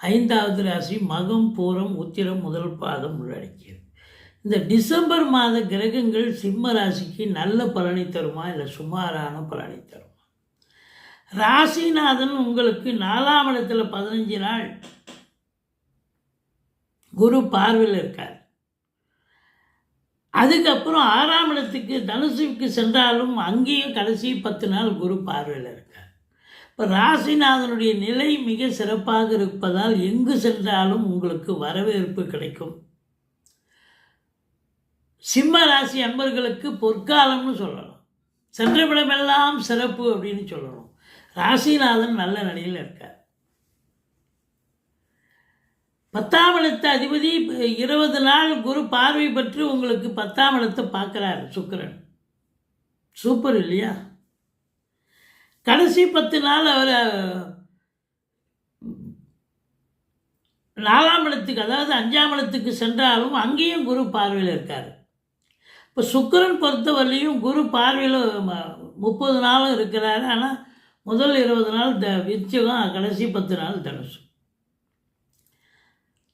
ஐந்தாவது ராசி மகம் பூரம் உத்திரம் முதல் பாதம் உள்ளடக்கியது. இந்த டிசம்பர் மாத கிரகங்கள் சிம்ம ராசிக்கு நல்ல பலனை தருமா? இல்லை சுமாரான பலனை தருமா? ராசிநாதன் உங்களுக்கு நாலாம் இடத்துல பதினஞ்சு நாள் குரு பார்வையில் இருக்கார். அதுக்கப்புறம் ஆறாம் இடத்துக்கு தனுசுக்கு சென்றாலும் அங்கேயும் கடைசி பத்து நாள் குரு பார்வையில் இருக்கார். இப்போ ராசிநாதனுடைய நிலை மிக சிறப்பாக இருப்பதால் எங்கு சென்றாலும் உங்களுக்கு வரவேற்பு கிடைக்கும். சிம்ம ராசி அன்பர்களுக்கு பொற்காலம்னு சொல்லலாம் சென்றவிடமெல்லாம் சிறப்பு அப்படின்னு சொல்லணும். ராசிநாதன் நல்ல நிலையில் இருக்கார். பத்தாம் இடத்து அதிபதி இருபது நாள் குரு பார்வை பற்றி உங்களுக்கு பத்தாம் இடத்தை பார்க்குறாரு சுக்கரன். சூப்பர் இல்லையா? கடைசி பத்து நாள் அவர் நாலாம் இடத்துக்கு அதாவது அஞ்சாம் இடத்துக்கு சென்றாலும் அங்கேயும் குரு பார்வையில் இருக்கார். இப்போ சுக்கரன் பொறுத்தவரையிலையும் குரு பார்வையில் முப்பது நாளும் இருக்கிறாரு. ஆனால் முதல் இருபது நாள் த விருச்சகம் கடைசி பத்து நாள் தனுசு.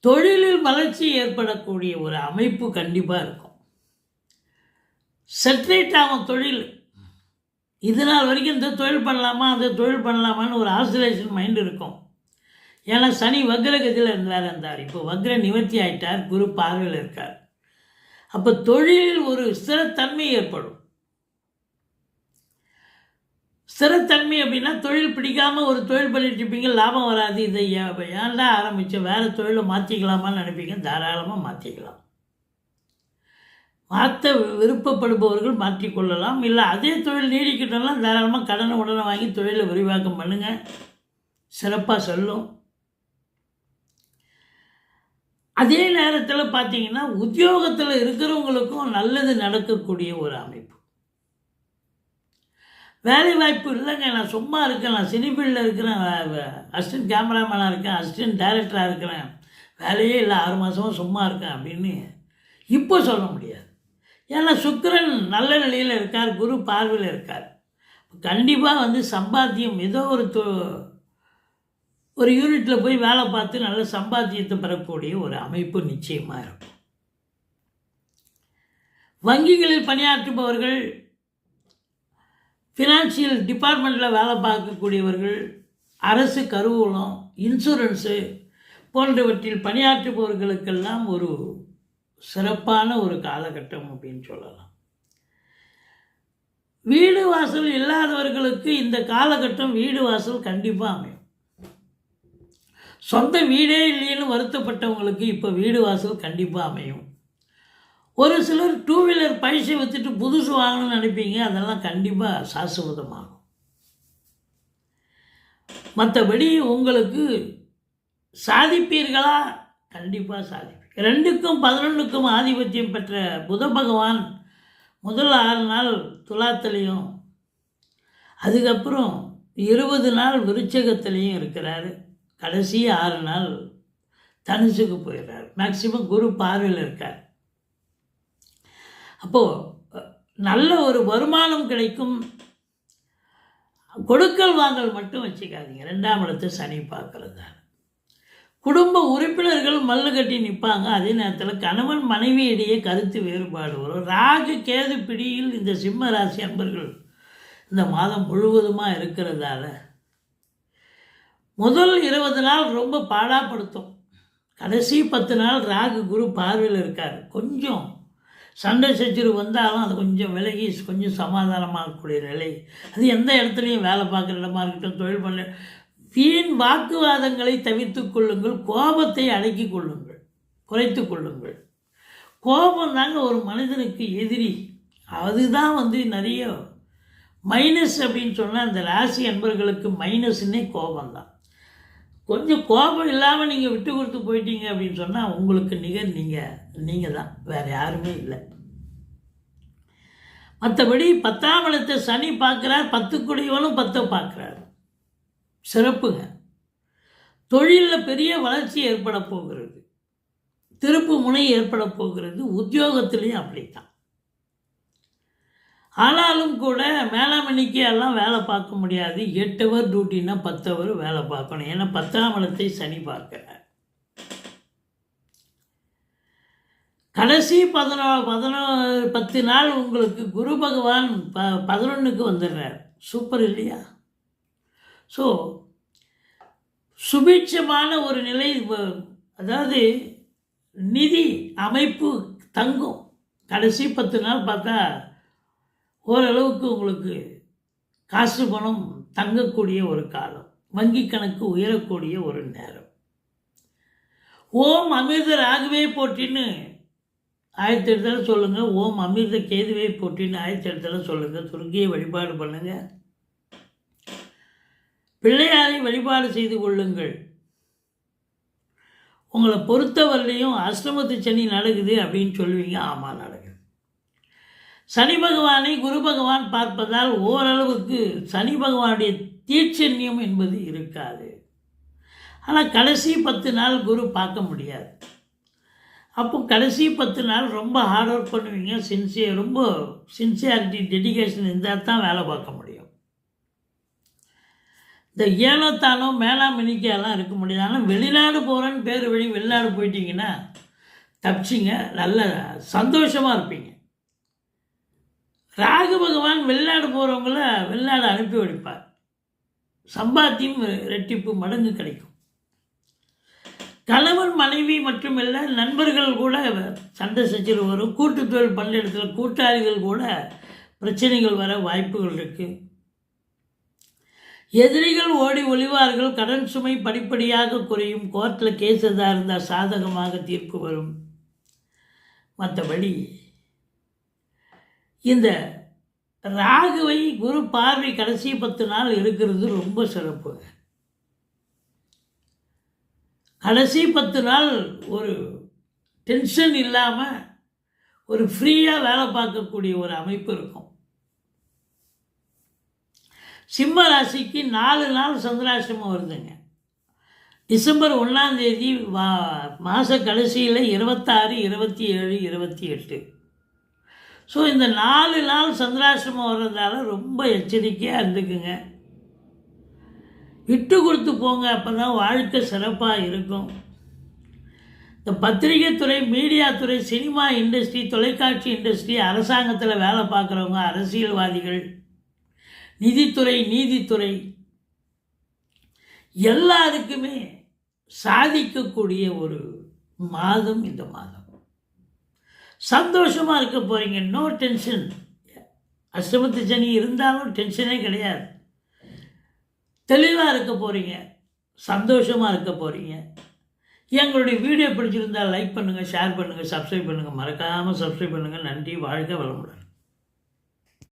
தொழிலில் வளர்ச்சி ஏற்படக்கூடிய ஒரு அமைப்பு கண்டிப்பாக இருக்கும். செட்ரேட் ஆகும் தொழில். இது நாள் வரைக்கும் இந்த தொழில் பண்ணலாமா அந்த தொழில் பண்ணலாமான்னு ஒரு ஆசிலேஷன் மைண்ட் இருக்கும். ஏன்னா சனி வக்ரகதியில் இருந்தார் இருந்தார் இப்போ வக்ர நிவர்த்தி ஆயிட்டார் குரு பார்வையில் இருக்கார். அப்போ தொழிலில் ஒரு ஸ்திரத்தன்மை ஏற்படும். ஸ்திரத்தன்மை அப்படின்னா தொழில் பிடிக்காமல் ஒரு தொழில் பண்ணிட்டு இருப்பீங்க லாபம் வராது இதை ஏன்டா ஆரம்பித்து வேறு தொழிலை மாற்றிக்கலாமான்னு நினைப்பீங்க தாராளமாக மாற்றிக்கலாம் மாற்ற விருப்பப்படுபவர்கள் மாற்றிக்கொள்ளலாம் இல்லை அதே தொழில் நீடிக்கணும்னா தாராளமாக கடனை உடனே வாங்கி தொழிலை விரிவாக்கம் பண்ணுங்கள் சிறப்பாக சொல்லும். அதே நேரத்தில் பார்த்தீங்கன்னா உத்தியோகத்தில் இருக்கிறவங்களுக்கும் நல்லது நடக்கக்கூடிய ஒரு அமைப்பு. வேலை வாய்ப்பு இல்லைங்க. நான் சும்மா இருக்கேன். நான் சினிஃபீல்டில் இருக்கிறேன். அசிஸ்டன்ட் கேமராமேனாக இருக்கேன். அசிஸ்டன்ட் டைரக்டராக இருக்கிறேன். வேலையே இல்லை. ஆறு மாதமாக சும்மா இருக்கேன் அப்படின்னு இப்போ சொல்ல முடியாது. ஏன்னா சுக்கரன் நல்ல நிலையில் இருக்கார் குரு பார்வையில் இருக்கார். கண்டிப்பாக வந்து சம்பாத்தியம் ஏதோ ஒரு தொ ஒரு யூனிட்டில் போய் வேலை பார்த்து நல்ல சம்பாத்தியத்தை பெறக்கூடிய ஒரு அமைப்பு நிச்சயமாக இருக்கும். வங்கிகளில் பணியாற்றுபவர்கள் ஃபினான்ஷியல் டிபார்ட்மெண்ட்டில் வேலை பார்க்கக்கூடியவர்கள் அரசு கருவூலம் இன்சூரன்ஸு போன்றவற்றில் பணியாற்றுபவர்களுக்கெல்லாம் ஒரு சிறப்பான ஒரு காலகட்டம் அப்படின்னு சொல்லலாம். வீடு வாசல் இல்லாதவர்களுக்கு இந்த காலகட்டம் வீடு வாசல் கண்டிப்பாக அமையும். சொந்த வீடே இல்லைன்னு வருத்தப்பட்டவங்களுக்கு இப்போ வீடு வாசல் கண்டிப்பாக அமையும். ஒரு சிலர் டூ வீலர் பைசை வச்சுட்டு புதுசு வாங்கணும்னு நினைப்பீங்க அதெல்லாம் கண்டிப்பாக சாஸ்வதமாகும். மற்றபடி உங்களுக்கு சாதிப்பீர்களா? கண்டிப்பாக சாதிப்பீர்கள் ரெண்டுக்கும் பதினொன்றுக்கும் ஆதிபத்தியம் பெற்ற புத பகவான் முதல் ஆறு நாள் துலாத்துலேயும் அதுக்கப்புறம் இருபது நாள் விருச்சகத்துலேயும் இருக்கிறாரு. கடைசி ஆறு நாள் தனுசுக்கு போயிடுறாரு மேக்சிமம் குரு பார்வையில் இருக்கார். அப்போது நல்ல ஒரு வருமானம் கிடைக்கும். கொடுக்கல் வாங்கல் மட்டும் வச்சுக்காதீங்க. ரெண்டாம் இடத்து சனி பார்க்குறது தான் குடும்ப உறுப்பினர்கள் மல்லு கட்டி நிற்பாங்க அதே நேரத்தில் கணவன் மனைவி இடையே கருத்து வேறுபாடு வரும். ராகு கேது பிடியில் இந்த சிம்ம ராசி அன்பர்கள் இந்த மாதம் முழுவதுமாக இருக்கிறதால முதல் இருபது நாள் ரொம்ப பாடாப்படுத்தும். கடைசி பத்து நாள் ராகு குரு பார்வையில் இருக்கார். கொஞ்சம் சண்டை சச்சரவு வந்தாலும் அது கொஞ்சம் விலகி கொஞ்சம் சமாதானமாகக்கூடிய நிலை. அது எந்த இடத்துலையும் வேலை பார்க்குற இடமா இருக்கட்டும் தொழில் பண்ண வீண் வாக்குவாதங்களை தவிர்த்து கொள்ளுங்கள் கோபத்தை அடக்கி கொள்ளுங்கள் குறைத்து கொள்ளுங்கள். கோபம் தாங்க ஒரு மனிதனுக்கு எதிரி. அதுதான் வந்து நிறைய மைனஸ் அப்படின்னு சொன்னால் அந்த ராசி அன்பர்களுக்கு மைனஸ்னே கோபம் தான் கொஞ்சம் கோபம் இல்லாமல் நீங்கள் விட்டு கொடுத்து போயிட்டீங்க அப்படின்னு சொன்னால் உங்களுக்கு நிகர் நீங்கள் நீங்கள் தான் வேறு யாருமே இல்லை. மற்றபடி பத்தாம் இடத்தை சனி பார்க்குறார் பத்து குடியவனும் பத்தை பார்க்குறாரு. சிறப்புங்க தொழிலில் பெரிய வளர்ச்சி ஏற்பட போகிறது. திருப்பு முனை ஏற்பட போகிறது. உத்தியோகத்திலையும் அப்படித்தான். ஆனாலும் கூட மேலாமணிக்கு எல்லாம் வேலை பார்க்க முடியாது. எட்டு ஹவர் டியூட்டின்னா பத்து ஹவர் வேலை பார்க்கணும். ஏன்னா பத்தாம் இடத்தை சனி பார்க்கிறார். கடைசி பதினோ பதினோ பத்து நாள் உங்களுக்கு குரு பகவான் ப பதினொன்றுக்கு வந்துடுறார். சூப்பர் இல்லையா? ஸோ சுபிட்சமான ஒரு நிலை அதாவது நிதி அமைப்பு தங்கும். கடைசி பத்து நாள் பார்த்தா ஓரளவுக்கு உங்களுக்கு காசு பணம் தங்கக்கூடிய ஒரு காலம். வங்கி கணக்கு உயரக்கூடிய ஒரு நேரம். ஓம் அமிர்த ராகவே போட்டின்னு ஆயிரத்தி எடுத்தாலும் சொல்லுங்கள் ஓம் அமிர்த கேதுவே போட்டின்னு ஆயிரத்தி எடுத்தாலும் சொல்லுங்கள் துருக்கியை வழிபாடு பண்ணுங்கள் பிள்ளையாரை வழிபாடு செய்து கொள்ளுங்கள். உங்களை பொறுத்தவரையிலையும் அஷ்டமத்து சனி நடக்குது அப்படின்னு சொல்லுவீங்க. ஆமாம் நடக்குது. சனி பகவானை குரு பகவான் பார்ப்பதால் ஓரளவுக்கு சனி பகவானுடைய தீட்சண்யம் என்பது இருக்காது. ஆனால் கடைசி பத்து நாள் குரு பார்க்க முடியாது. அப்போ கடைசி பத்து நாள் ரொம்ப ஹார்ட் ஒர்க் பண்ணுவீங்க. சின்சியர் ரொம்ப சின்சியாரிட்டி டெடிகேஷன் இருந்தால் தான் வேலை பார்க்க முடியும். இந்த ஏனோ தானோ மேலாம் இருக்க முடியாது. ஆனால் வெளிநாடு போகிறேன்னு பேர் வழி வெளிநாடு போயிட்டீங்கன்னா தப்பிச்சிங்க. நல்ல சந்தோஷமாக இருப்பீங்க. ராகு பகவான் வெளிநாடு போகிறவங்கள வெளிநாடு அனுப்பி வைப்பார். சம்பாத்தியம் ரெட்டிப்பு மடங்கு கிடைக்கும். கணவன் மனைவி மட்டுமல்ல நண்பர்கள் கூட சண்டை செஞ்சிரு வரும். கூட்டுத்தொழில் தொழில் இடத்துல கூட்டாளிகள் கூட பிரச்சனைகள் வர வாய்ப்புகள் இருக்குது எதிரிகள் ஓடி ஒளிவார்கள் கடன் சுமை படிப்படியாக குறையும் கோர்ட்டில் கேஸ் எதாக இருந்தால் சாதகமாக தீர்ப்பு வரும். மற்றபடி இந்த ராகுவை குரு பார்வை கடைசி பத்து நாள் இருக்கிறது ரொம்ப சிறப்பு. கடைசி பத்து நாள் ஒரு டென்ஷன் இல்லாமல் ஒரு ஃப்ரீயாக வேலை பார்க்கக்கூடிய ஒரு அமைப்பு இருக்கும். சிம்ம ராசிக்கு நாலு நாள் சந்திராசிரமம் வருதுங்க. டிசம்பர் ஒன்றாம் தேதி வா மாத கடைசியில் இருபத்தாறு இருபத்தி ஏழு இருபத்தி எட்டு ஸோ இந்த நாலு நாள் சந்திராசிரமம் வர்றதால ரொம்ப எச்சரிக்கையாக இருந்துக்குங்க. விட்டு கொடுத்து போங்க அப்போ தான் வாழ்க்கை சிறப்பாக இருக்கும். இந்த பத்திரிகை துறை மீடியா துறை சினிமா இண்டஸ்ட்ரி தொலைக்காட்சி இண்டஸ்ட்ரி அரசாங்கத்தில் வேலை பார்க்குறவங்க அரசியல்வாதிகள் நிதித்துறை நீதித்துறை. எல்லாருக்குமே சாதிக்கக்கூடிய ஒரு மாதம் இந்த மாதம். சந்தோஷமாக இருக்க போகிறீங்க நோ டென்ஷன் அஷ்டமத்து சனி இருந்தாலும் டென்ஷனே கிடையாது. தெளிவாக இருக்க போகிறீங்க சந்தோஷமாக இருக்க போகிறீங்க எங்களுடைய வீடியோ பிடிச்சிருந்தால் லைக் பண்ணுங்கள் ஷேர் பண்ணுங்கள் சப்ஸ்கிரைப் பண்ணுங்கள் மறக்காமல் சப்ஸ்கிரைப் பண்ணுங்கள் நன்றி வாழ்க வளமுடன்.